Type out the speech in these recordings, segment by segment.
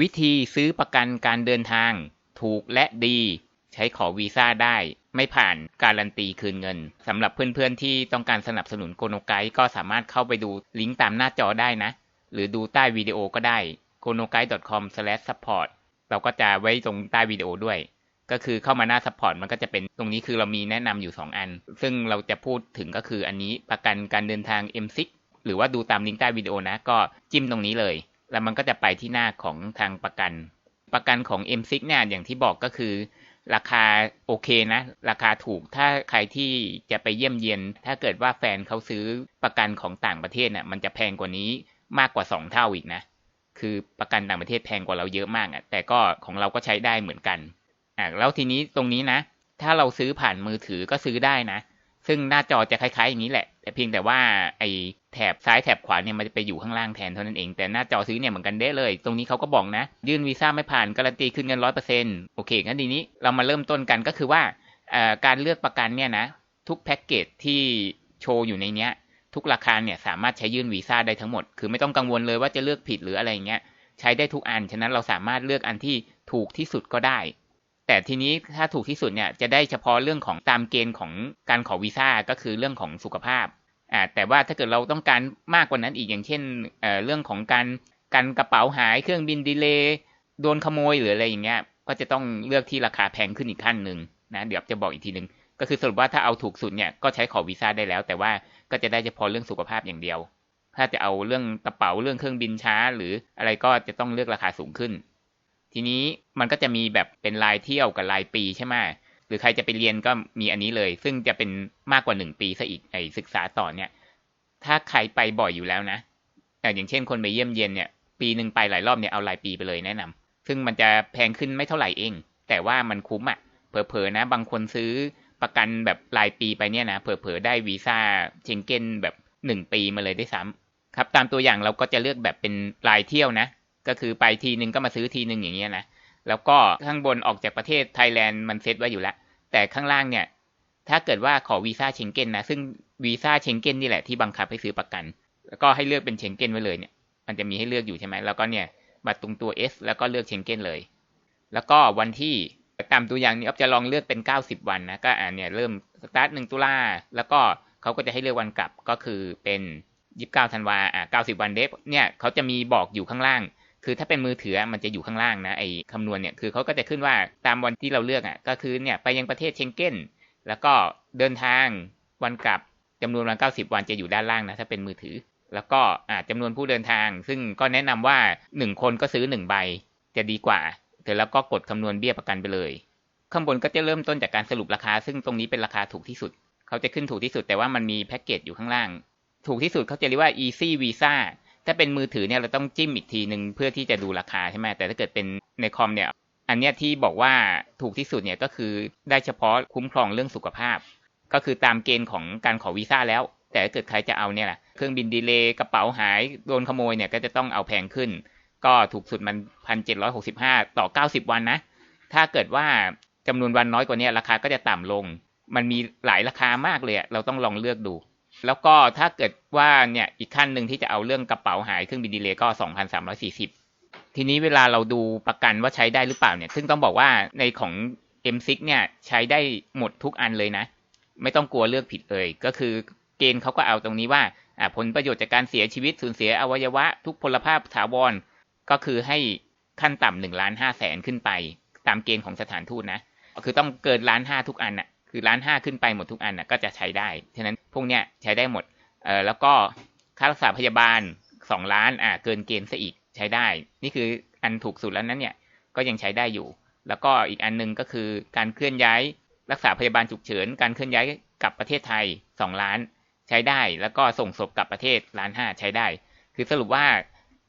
วิธีซื้อประกันการเดินทาง ถูกและดี ใช้ขอวีซ่าได้ ไม่ผ่านการันตีคืนเงินสำหรับเพื่อนๆที่ต้องการสนับสนุนโกโนไกด์ก็สามารถเข้าไปดูลิงก์ตามหน้าจอได้นะ หรือดูใต้วิดีโอก็ได้ k o n o g a i c o m s u p p o r t เราก็จะไว้ตรงใต้วิดีโอด้วย ก็คือเข้ามาหน้า support มันก็จะเป็นตรงนี้คือเรามีแนะนำอยู่ 2 อัน ซึ่งเราจะพูดถึงก็คืออันนี้ประกันการเดินทาง M6 หรือว่าดูตามลิงก์ใต้วิดีโอนะ ก็จิ้มตรงนี้เลย แล้วมันก็จะไปที่หน้าของทางประกัน ประกันของ M6 เนี่ยอย่างที่บอกก็คือ ราคาโอเคนะ ราคาถูกถ้าใครที่จะไปเยี่ยมเยียน ถ้าเกิดว่าแฟนเขาซื้อประกันของต่างประเทศน่ะมันจะแพงกว่านี้มากกว่า 2 เท่าอีกนะ คือประกันต่างประเทศแพงกว่าเราเยอะมากอะ แต่ก็ของเราก็ใช้ได้เหมือนกันอะแล้วทีนี้ตรงนี้นะ ถ้าเราซื้อผ่านมือถือก็ซื้อได้นะ ซึ่งหน้าจอจะคล้ายๆอย่างนี้แหละ แต่เพียงแต่ว่าไอแถบซ้ายแถบขวาเนี่ยมันจะไปอยู่ข้างล่างแทนเท่านั้นเอง แต่หน้าจอซื้อเนี่ยเหมือนกันเด้เลย ตรงนี้เขาก็บอกนะ ยื่นวีซ่าไม่ผ่านการันตีคืนเงินร้อยเปอร์เซ็นต์โอเคงั้นทีนี้เรามาเริ่มต้นกันก็คือว่าการเลือกประกันเนี่ยนะทุกแพ็กเกจที่โชว์อยู่ในเนี้ยทุกราคาเนี่ยสามารถใช้ยื่นวีซ่าได้ทั้งหมด คือไม่ต้องกังวลเลยว่าจะเลือกผิดหรืออะไรเงี้ยใช้ได้ทุกอัน ฉะนั้นเราสามารถเลือกอันที่ถูกที่สุดก็ได้ แต่ทีนี้ถ้าถูกที่สุดเนี่ยจะได้เฉพาะเรื่องของตามเกณฑ์ของการขอวีซ่าก็คือเรื่องของสุขภาพอ่าแต่ว่าถ้าเกิดเราต้องการมากกว่านั้นอีกอย่างเช่นเอ่อเรื่องของการการกระเป๋าหายเครื่องบินดีเลย์โดนขโมยหรืออะไรอย่างเงี้ยก็จะต้องเลือกที่ราคาแพงขึ้นอีกขั้นหนึ่งนะเดี๋ยวจะบอกอีกทีหนึ่งก็คือสรุปว่าถ้าเอาถูกสุดเนี่ยก็ใช้ขอวีซ่าได้แล้ว แต่ว่าก็จะได้เฉพาะเรื่องสุขภาพอย่างเดียว ถ้าจะเอาเรื่องกระเป๋าเรื่องเครื่องบินช้า หรืออะไรก็จะต้องเลือกราคาสูงขึ้น ทีนี้มันก็จะมีแบบเป็นรายเที่ยวกับรายปีใช่ไหมหรือใครจะไปเรียนก็มีอันนี้เลย ซึ่งจะเป็นมากกว่าหนึ่งปีซะอีกไอศึกษาต่อเนี่ย ถ้าใครไปบ่อยอยู่แล้วนะอย่างเช่นคนไปเยี่ยมเยียนเนี่ย ปีหนึ่งไปหลายรอบเนี่ยเอารายปีไปเลยแนะนำซึ่งมันจะแพงขึ้นไม่เท่าไหร่เอง แต่ว่ามันคุ้มอะ่ะเผลอๆนะ บางคนซื้อประกันแบบรายปีไปเนี่ยนะเผลอๆได้วีซ่าเชงเก้นแบบหนึ่งปีมาเลยได้ซ้ำครับ ตามตัวอย่างเราก็จะเลือกแบบเป็นรายเที่ยวนะ ก็คือไปทีนึงก็มาซื้อทีนึงอย่างเงี้ยนะแล้วก็ข้างบนออกจากประเทศไทยแลนด์มันเซตไว้อยู่แล้ว แต่ข้างล่างเนี่ย ถ้าเกิดว่าขอวีซ่าเชงเก้นนะ ซึ่งวีซ่าเชงเก้นนี่แหละที่บังคับให้ซื้อประกัน แล้วก็ให้เลือกเป็นเชงเก้นไว้เลยเนี่ย มันจะมีให้เลือกอยู่ใช่ไหมแล้วก็เนี่ยมาตรงตัว S แล้วก็เลือกเชงเก้นเลย แล้วก็วันที่ตามตัวอย่างนี้ออฟจะลองเลือกเป็น 90 วันนะก็อ่านเนี่ยเริ่มสตาร์ทหนึ่งตุลาแล้วก็เขาก็จะให้เลือกวันกลับก็คือเป็น 29ธันวาอ่า90 วันเดฟเนี่ยเขาจะมีบอกอยู่ข้างล่าง คือถ้าเป็นมือถือมันจะอยู่ข้างล่างนะไอ้คำนวณเนี่ยคือเขาก็จะขึ้นว่าตามวันที่เราเลือกอะก็คือเนี่ยไปยังประเทศเชงเก้น แล้วก็เดินทางวันกลับจำนวนวัน 90 วันจะอยู่ด้านล่างนะถ้าเป็นมือถือ แล้วก็อ่าจำนวนผู้เดินทาง ซึ่งก็แนะนำว่า 1 คนก็ซื้อ 1 ใบ จะดีกว่าเสร็จแล้วก็กดคำนวณเบี้ยประกันไปเลย ข้างบนก็จะเริ่มต้นจากการสรุปราคา ซึ่งตรงนี้เป็นราคาถูกที่สุด เขาจะขึ้นถูกที่สุดแต่ว่ามันมีแพ็กเกจอยู่ข้างล่าง ถูกที่สุดเขาจะเรียกว่า easy visa ถ้าเป็นมือถือเนี่ยเราต้องจิ้มอีกทีหนึ่งเพื่อที่จะดูราคาใช่ไหมแต่ถ้าเกิดเป็นในคอมเนี่ย อันเนี้ยที่บอกว่าถูกที่สุดเนี่ยก็คือได้เฉพาะคุ้มครองเรื่องสุขภาพ ก็คือตามเกณฑ์ของการขอวีซ่าแล้ว แต่ถ้าเกิดใครจะเอาเนี่ยแหละเครื่องบินดีเลย์กระเป๋าหายโดนขโมยเนี่ยก็จะต้องเอาแพงขึ้น ก็ถูกสุดมันพันเจ็ดร้อยหกสิบห้าต่อเก้าสิบวันนะ ถ้าเกิดว่าจำนวนวันน้อยกว่านี้ราคาก็จะต่ำลง มันมีหลายราคามากเลยเราต้องลองเลือกดู แล้วก็ถ้าเกิดว่าเนี่ยอีกขั้นหนึ่งที่จะเอาเรื่องกระเป๋าหายเครื่องบินดีเลย์ก็สองพันสามร้อยสี่สิบทีนี้เวลาเราดูประกันว่าใช้ได้หรือเปล่าเนี่ย ซึ่งต้องบอกว่าในของ M6 เนี่ยใช้ได้หมดทุกอันเลยนะ ไม่ต้องกลัวเลือกผิดเลยก็คือเกณฑ์เขาก็เอาตรงนี้ว่าผลประโยชน์จากการเสียชีวิตสูญเสียอวัยวะ ทุกพลภาพถาวรก็คือให้ขั้นต่ำหนึ่งล้านห้าแสนขึ้นไป ตามเกณฑ์ของสถานทูตนะ คือต้องเกินล้านห้าทุกอันน่ะ คือล้านห้าขึ้นไปหมดทุกอันนะก็จะใช้ได้ฉะนั้นพวกเนี้ยใช้ได้หมดเอ่อแล้วก็ค่ารักษาพยาบาลสองล้านอ่าเกินเกณฑ์ซะอีกใช้ได้ นี่คืออันถูกสุดแล้วนั้นเนี่ยก็ยังใช้ได้อยู่ แล้วก็อีกอันนึงก็คือการเคลื่อนย้ายรักษาพยาบาลฉุกเฉิน การเคลื่อนย้ายกลับประเทศไทยสองล้านใช้ได้ แล้วก็ส่งศพกลับประเทศล้านห้าใช้ได้ คือสรุปว่า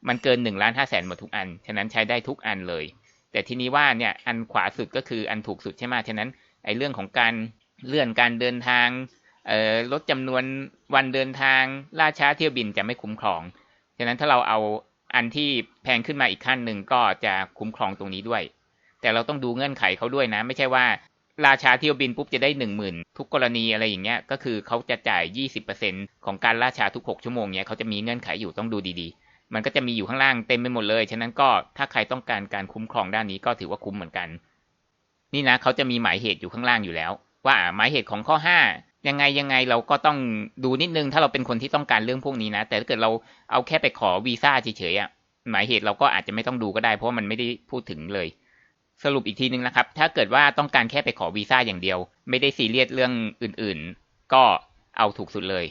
มันเกินหนึ่งล้านห้าแสนหมดทุกอัน ฉะนั้นใช้ได้ทุกอันเลย แต่ทีนี้ว่าเนี่ยอันขวาสุดก็คืออันถูกสุดใช่ไหมฉะนั้นไอ้เรื่องของการ เลื่อนการเดินทางลดจำนวนวันเดินทางล่าช้าเที่ยวบินจะไม่คุ้มครอง ฉะนั้นถ้าเราเอาอันที่แพงขึ้นมาอีกขั้นหนึ่งก็จะคุ้มครองตรงนี้ด้วย แต่เราต้องดูเงื่อนไขเขาด้วยนะ ไม่ใช่ว่าราชาเที่ยวบินปุ๊บจะได้หนึ่งหมื่นทุกกรณีอะไรอย่างเงี้ยก็คือเขาจะจ่ายยี่สิบเปอร์เซ็นของการล่าช้าทุกหกชั่วโมงเนี้ยเขาจะมีเงื่อนไขอยู่ต้องดูดีๆ มันก็จะมีอยู่ข้างล่างเต็มไปหมดเลย ฉะนั้นก็ถ้าใครต้องการการคุ้มครองด้านนี้ก็ถือว่าคุ้มเหมือนกัน นี่นะเขาจะมีหมายเหตุอยู่ข้างล่างอยู่แล้ว ว่าหมายเหตุของข้อห้ายังไงยังไงเราก็ต้องดูนิดนึง ถ้าเราเป็นคนที่ต้องการเรื่องพวกนี้นะ แต่ถ้าเกิดเราเอาแค่ไปขอวีซ่าเฉยๆอะหมายเหตุเราก็อาจจะไม่ต้องดูก็ได้ เพราะมันไม่ได้พูดถึงเลย สรุปอีกทีนึงนะครับ ถ้าเกิดว่าต้องการแค่ไปขอวีซ่าอย่างเดียว ไม่ได้ซีเรียสเรื่องอื่นๆ ก็เอาถูกสุดเลย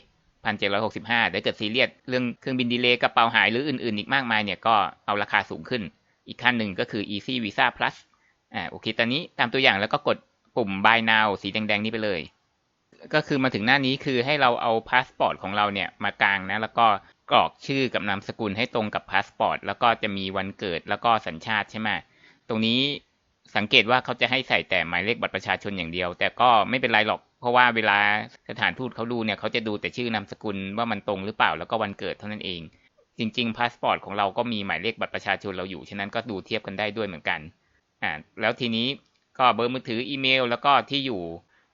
พันเจ็ดร้อยหกสิบห้าถ้าเกิดซีเรียสเรื่องเครื่องบินดีเลย์กระเป๋าหายหรืออื่นๆ อีกมากมายเนี่ยก็เอาราคาสูงขึ้น อีกขั้นหนึ่งก็คือ easy visa plus อ่าโอเคตอนนี้ตามตัวอย่างแล้วก็กด ปุ่ม buy now สีแดงๆนี้ไปเลย ก็คือมาถึงหน้านี้คือให้เราเอาพาสปอร์ตของเราเนี่ยมากลางนะ แล้วก็กรอกชื่อกับนามสกุลให้ตรงกับพาสปอร์ตแล้วก็จะมีวันเกิดแล้วก็สัญชาติใช่ไหมตรงนี้สังเกตว่าเขาจะให้ใส่แต่หมายเลขบัตรประชาชนอย่างเดียว แต่ก็ไม่เป็นไรหรอก เพราะว่าเวลาสถานทูตเขาดูเนี่ยเขาจะดูแต่ชื่อนามสกุลว่ามันตรงหรือเปล่าแล้วก็วันเกิดเท่านั้นเอง จริงๆพาสปอร์ตของเราก็มีหมายเลขบัตรประชาชนเราอยู่ ฉะนั้นก็ดูเทียบกันได้ด้วยเหมือนกันอ่าแล้วทีนี้ ก็เบอร์มือถืออีเมล แล้วก็ที่อยู่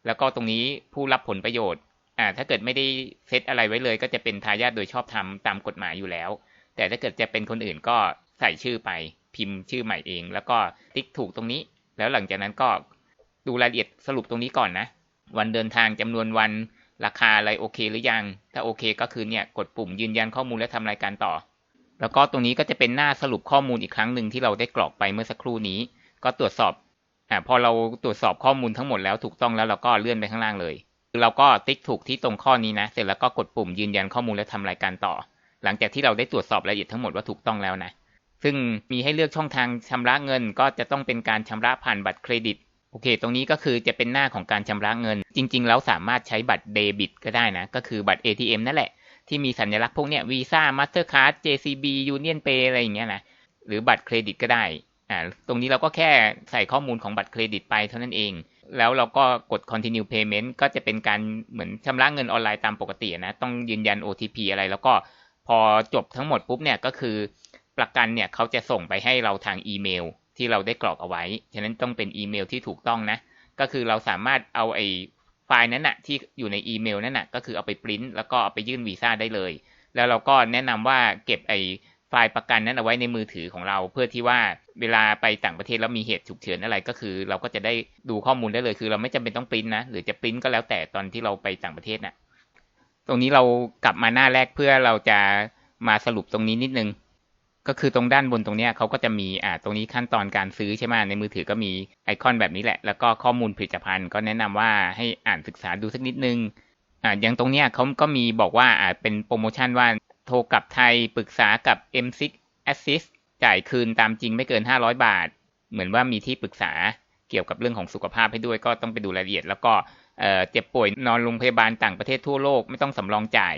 แล้วก็ตรงนี้ผู้รับผลประโยชน์อ่าถ้าเกิดไม่ได้เซตอะไรไว้เลย ก็จะเป็นทายาทโดยชอบธรรมตามกฎหมายอยู่แล้ว แต่ถ้าเกิดจะเป็นคนอื่นก็ใส่ชื่อไปพิมพ์ชื่อใหม่เอง แล้วก็ติ๊กถูกตรงนี้ แล้วหลังจากนั้นก็ดูรายละเอียดสรุปตรงนี้ก่อนนะ วันเดินทางจำนวนวันราคาอะไรโอเคหรือยัง ถ้าโอเคก็คือเนี่ยกดปุ่มยืนยันข้อมูลและทำรายการต่อ แล้วก็ตรงนี้ก็จะเป็นหน้าสรุปข้อมูลอีกครั้งหนึ่งที่เราได้กรอกไปเมื่อสักครู่นี้ ก็ตรวจสอบ อ่าพอเราตรวจสอบข้อมูลทั้งหมดแล้วถูกต้องแล้วเราก็เลื่อนไปข้างล่างเลยคือเราก็ติ๊กถูกที่ตรงข้อนี้นะ เสร็จแล้วก็กดปุ่มยืนยันข้อมูลและทำรายการต่อ หลังจากที่เราได้ตรวจสอบรายละเอียดทั้งหมดว่าถูกต้องแล้วนะ ซึ่งมีให้เลือกช่องทางชำระเงิน ก็จะต้องเป็นการชำระผ่านบัตรเครดิต โอเค ตรงนี้ก็คือจะเป็นหน้าของการชำระเงิน จริง ๆ แล้วสามารถใช้บัตรเดบิตก็ได้นะ ก็คือบัตร ATM นั่นแหละ ที่มีสัญลักษณ์พวกเนี้ยวีซ่ามาสเตอร์การ์ด JCB Union Pay อะไรอย่างเงี้ยนะ หรือบัตรเครดิตก็ได้ อ่าตรงนี้เราก็แค่ใส่ข้อมูลของบัตรเครดิตไปเท่านั้นเอง แล้วเราก็กด continue payment ก็จะเป็นการเหมือนชำระเงินออนไลน์ตามปกตินะ ต้องยืนยัน OTP อะไร แล้วก็พอจบทั้งหมดปุ๊บเนี่ยก็คือประกันเนี่ยเขาจะส่งไปให้เราทางอีเมล ที่เราได้กรอกเอาไว้ ฉะนั้นต้องเป็นอีเมลที่ถูกต้องนะ ก็คือเราสามารถเอาไอ้ไฟล์นั้นนะที่อยู่ในอีเมลนั่นนะก็คือเอาไปปริ้นแล้วก็เอาไปยื่นวีซ่าได้เลย แล้วเราก็แนะนำว่าเก็บไอ้ ไฟล์ประกันนั้นเอาไว้ในมือถือของเรา เพื่อที่ว่าเวลาไปต่างประเทศแล้วมีเหตุฉุกเฉินอะไรก็คือ เราก็จะได้ดูข้อมูลได้เลย คือเราไม่จำเป็นต้องปริ้นนะหรือจะปริ้นก็แล้วแต่ตอนที่เราไปต่างประเทศนะตรงนี้เรากลับมาหน้าแรกเพื่อเราจะมาสรุปตรงนี้นิดนึง ก็คือตรงด้านบนตรงเนี้ยเขาก็จะมีอ่าตรงนี้ขั้นตอนการซื้อใช่ไหมในมือถือก็มีไอคอนแบบนี้แหละ แล้วก็ข้อมูลผลิตภัณฑ์ ก็แนะนำว่าให้อ่านศึกษาดูสักนิดนึงอ่าอย่างตรงเนี้ยเขาก็มีบอกว่าอ่าเป็นโปรโมชั่นว่า โทรกลับไทยปรึกษากับ M6 Assist จ่ายคืนตามจริงไม่เกิน 500 บาท เหมือนว่ามีที่ปรึกษาเกี่ยวกับเรื่องของสุขภาพให้ด้วยก็ต้องไปดูรายละเอียด แล้วก็เจ็บป่วยนอนโรงพยาบาลต่างประเทศทั่วโลกไม่ต้องสำรองจ่าย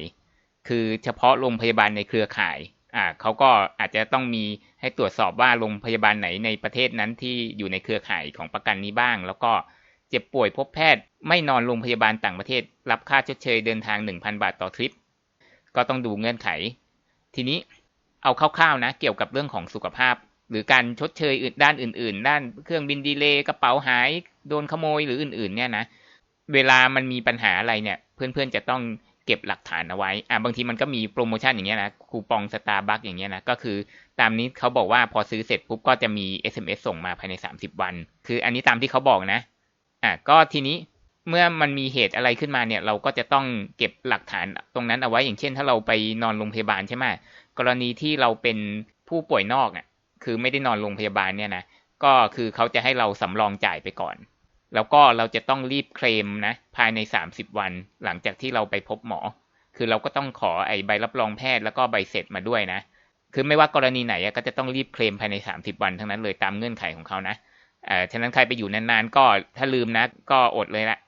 คือเฉพาะโรงพยาบาลในเครือข่ายอ่าเขาก็อาจจะต้องมีให้ตรวจสอบว่าโรงพยาบาลไหนในประเทศนั้นที่อยู่ในเครือข่ายของประกันนี้บ้าง แล้วก็เจ็บป่วยพบแพทย์ไม่นอนโรงพยาบาลต่างประเทศ รับค่าชดเชยเดินทาง 1,000 บาทต่อทริป ก็ต้องดูเงื่อนไข ทีนี้เอาคร่าวๆนะ เกี่ยวกับเรื่องของสุขภาพ หรือการชดเชยอื่นด้านอื่น ๆ ด้านเครื่องบินดีเลย์กระเป๋าหายโดนขโมยหรืออื่น ๆ เนี่ยนะเวลามันมีปัญหาอะไรเนี่ย เพื่อนๆจะต้องเก็บหลักฐานเอาไว้ อ่าบางทีมันก็มีโปรโมชั่นอย่างเงี้ยนะ คูปองสตาร์บัคอย่างเงี้ยนะ ก็คือตามนี้เขาบอกว่าพอซื้อเสร็จปุ๊บก็จะมี SMS ส่งมาภายใน 30 วัน คืออันนี้ตามที่เขาบอกนะ อ่าก็ทีนี้ เมื่อมันมีเหตุอะไรขึ้นมาเนี่ย เราก็จะต้องเก็บหลักฐานตรงนั้นเอาไว้อย่างเช่น ถ้าเราไปนอนโรงพยาบาลใช่ไหมกรณีที่เราเป็นผู้ป่วยนอกอะคือไม่ได้นอนโรงพยาบาลเนี่ยนะก็คือเขาจะให้เราสำรองจ่ายไปก่อน แล้วก็เราจะต้องรีบเคลมนะภายใน 30 วัน หลังจากที่เราไปพบหมอ คือเราก็ต้องขอไอ้ใบรับรองแพทย์แล้วก็ใบเสร็จมาด้วยนะคือไม่ว่ากรณีไหนก็จะต้องรีบเคลมภายใน 30 วันทั้งนั้นเลยตามเงื่อนไขของเขานะเอ่อฉะนั้นใครไปอยู่นานๆก็ถ้าลืมนะ ก็อดเลยละ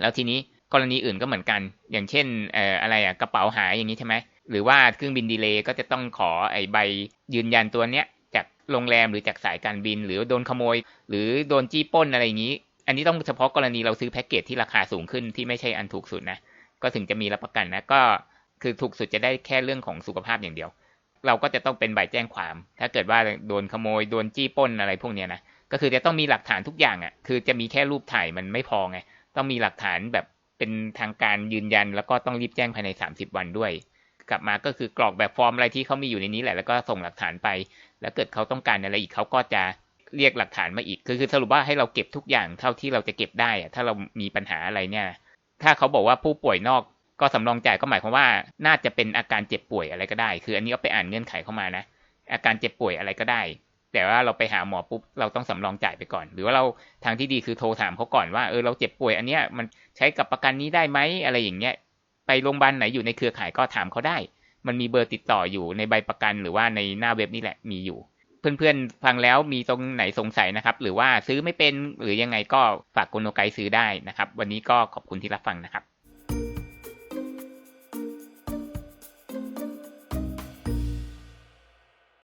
แล้วทีนี้กรณีอื่นก็เหมือนกัน อย่างเช่นเอ่ออะไรอะกระเป๋าหายอย่างนี้ใช่ไหมหรือว่าเครื่องบินดีเลย์ก็จะต้องขอไอ้ใบยืนยันตัวเนี้ยจากโรงแรมหรือจากสายการบิน หรือโดนขโมย หรือโดนจี้ป้นอะไรอย่างนี้ อันนี้ต้องเฉพาะกรณีเราซื้อแพ็กเกจที่ราคาสูงขึ้นที่ไม่ใช่อันถูกสุดนะก็ถึงจะมีรับประกันนะก็คือถูกสุดจะได้แค่เรื่องของสุขภาพอย่างเดียว เราก็จะต้องเป็นใบแจ้งความ ถ้าเกิดว่าโดนขโมยโดนจี้ป้นอะไรพวกเนี้ยนะก็คือจะต้องมีหลักฐานทุกอย่างอะคือจะมีแค่รูปถ่ายมันไม่พอไง ต้องมีหลักฐานแบบเป็นทางการยืนยัน แล้วก็ต้องรีบแจ้งภายใน 30 วันด้วย กลับมาก็คือกรอกแบบฟอร์มอะไรที่เขามีอยู่ในนี้แหละแล้วก็ส่งหลักฐานไป แล้วเกิดเขาต้องการอะไรอีกเขาก็จะเรียกหลักฐานมาอีกคือคือสรุปว่าให้เราเก็บทุกอย่างเท่าที่เราจะเก็บได้อะถ้าเรามีปัญหาอะไรเนี่ย ถ้าเขาบอกว่าผู้ป่วยนอกก็สำรองจ่ายก็หมายความว่าน่าจะเป็นอาการเจ็บป่วยอะไรก็ได้ คืออันนี้เอาไปอ่านเงื่อนไขเข้ามานะ อาการเจ็บป่วยอะไรก็ได้ แต่ว่าเราไปหาหมอปุ๊บเราต้องสำรองจ่ายไปก่อน หรือว่าเราทางที่ดีคือโทรถามเขาก่อนว่าเออเราเจ็บป่วยอันเนี้ยมันใช้กับประกันนี้ได้ไหมอะไรอย่างเงี้ยไปโรงพยาบาลไหนอยู่ในเครือข่ายก็ถามเขาได้ มันมีเบอร์ติดต่ออยู่ในใบประกันหรือว่าในหน้าเว็บนี่แหละมีอยู่ เพื่อนๆฟังแล้วมีตรงไหนสงสัยนะครับ หรือว่าซื้อไม่เป็นหรือยังไงก็ฝากโกโนไกซื้อได้นะครับ วันนี้ก็ขอบคุณที่รับฟังนะครับ